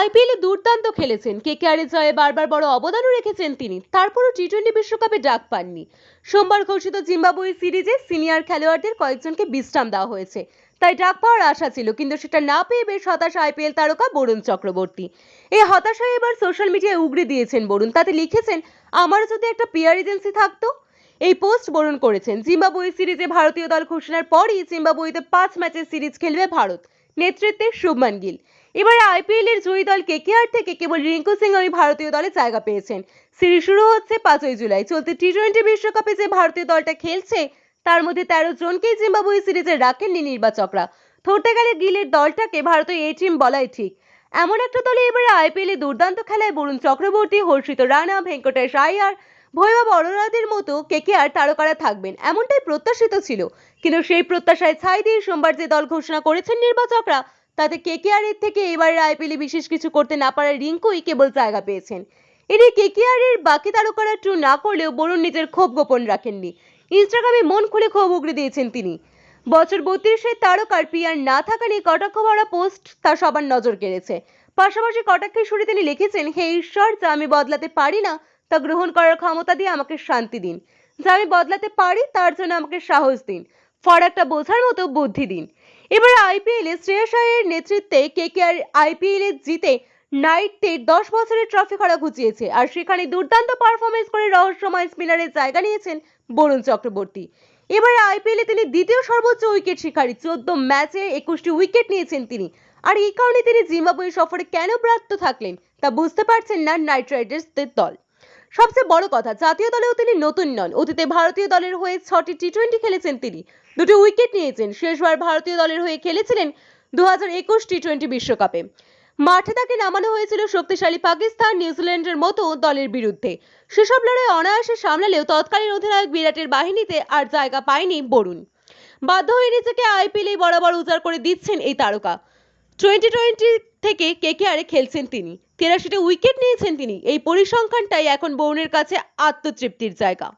আইপিএলে দুর্দান্ত খেলেছেন। কেকেআরের জয়ে বারবার বড় অবদানও রেখেছেন তিনি। তারপরও টি টোয়েন্টি বিশ্বকাপে ডাক পাননি। সোমবার ঘোষিত জিম্বাবুয়ে সিরিজে সিনিয়র খেলোয়াড়দের কয়েকজনকে বিশ্রাম দেওয়া হয়েছে। তাই ডাক পাওয়ার আশা ছিল, কিন্তু সেটা না পেয়ে বেশ হতাশ আইপিএল তারকা বরুণ চক্রবর্তী। এই হতাশায় এবার সোশ্যাল মিডিয়ায় উগড়ে দিয়েছেন বরুণ। তাতে লিখেছেন, আমার যদি একটা পিআর এজেন্সি থাকতো? এই পোস্ট বরুণ করেছেন। জিম্বাবুয়ে সিরিজে ভারতীয় দল ঘোষণার পরই জিম্বাবুয়েতে পাঁচ ম্যাচের সিরিজ খেলবে ভারত। নেতৃত্বে শুভমান গিল। এবারে আইপিএল এর জয়ী দল কেকেআর থেকে কেবল রিঙ্কু সিং ওই ভারতীয় দলে জায়গা পেয়েছেন। সিরিজ শুরু হচ্ছে পাঁচই জুলাই। চলতি টি টোয়েন্টি বিশ্বকাপে যে ভারতীয় দলটা খেলছে, তার মধ্যে তেরো জনকেই জিম্বাবুয়ে সিরিজে রাখেননি নির্বাচকরা। ধরতে গেলে গিলের দলটাকে ভারতীয় এই টিম বলাই ঠিক। এমন একটা দলে এবারে আইপিএলে দুর্দান্ত খেলায় বরুণ চক্রবর্তী, হর্ষিত রানা, ভেঙ্কটেশ আয়ার, ভৈরব অরোরাদের মতো কেকেআর তারকারা থাকবেন। এমনটাই প্রত্যাশিত ছিল। কিন্তু সেই প্রত্যাশায় ছাই দিয়ে সোমবার যে দল ঘোষণা করেছেন নির্বাচকরা তাতে কেকেআর এর থেকে এবারের আইপিএলে বিশেষ কিছু করতে না পারার রিঙ্কুই কেবল জায়গা পেয়েছেন। এদিকে কেকেআর এর বাকি তারকারা ট্রু না করলেও বরুণ নিজের ক্ষোভ গোপন রাখেননি। ইনস্টাগ্রামে মন খুলে ক্ষোভ উগড়ে দিয়েছেন তিনি। বছর বত্রিশের তারকার পিয়ার না থাকা নিয়ে কটাক্ষ ভরা পোস্ট তা সবার নজর কেড়েছে। পাশাপাশি কটাক্ষের সুরে তিনি লিখেছেন, হে ঈশ্বর, যা আমি বদলাতে পারি না, তা গ্রহণ করার ক্ষমতা দিয়ে আমাকে শান্তি দিন। যা আমি বদলাতে পারি, তার জন্য আমাকে সাহস দিন। ফারাকটা বোঝার মতো বুদ্ধি দিন। এবার আইপিএল শ্রেয়াস আয়ারের নেতৃত্বে কেকেআর আইপিএল জিতে নাইটে দশ বছরের ট্রফি খরা ঘুচিয়েছে। আর সেখানে দুর্দান্ত পারফরমেন্স করে রহস্যময় স্পিনারের জায়গা নিয়েছেন বরুণ চক্রবর্তী। এবারে আইপিএলে তিনি দ্বিতীয় সর্বোচ্চ উইকেট শিকারী, চোদ্দ ম্যাচে একুশটি উইকেট নিয়েছেন তিনি। আর এই কারণে তিনি জিম্বাবুয়ে সফরে কেন প্রাপ্ত থাকলেন তা বুঝতে পারছেন না নাইট রাইডার্সদের দল। সবচেয়ে বড় কথা, জাতীয় দলেও তিনি নতুন নন। অতীতে ভারতীয় দলের হয়ে ছটি টি টোয়েন্টি খেলেছেন তিনি। দুটি উইকেট নিয়েছেন। শেষবার ভারতীয় দলের হয়ে খেলেছিলেন দু হাজার একুশ টি টোয়েন্টি বিশ্বকাপে। মাঠে তাকে নামানো হয়েছিল শক্তিশালী পাকিস্তান, নিউজিল্যান্ডের মতো দলের বিরুদ্ধে। সেসব লড়াই অনায়াসে সামলালেও তৎকালীন অধিনায়ক বিরাটের বাহিনীতে আর জায়গা পায়নি বরুণ। বাধ্য হয়ে নিজেকে আইপিএলেই বরাবর উজাড় করে দিচ্ছেন এই তারকা। টোয়েন্টি টোয়েন্টি থেকে কেকেআরে খেলছেন তিনি। তেরাশিটা উইকেট নিয়েছেন তিনি। এই পরিসংখ্যানটাই এখন বরুণের কাছে আত্মতৃপ্তির জায়গা।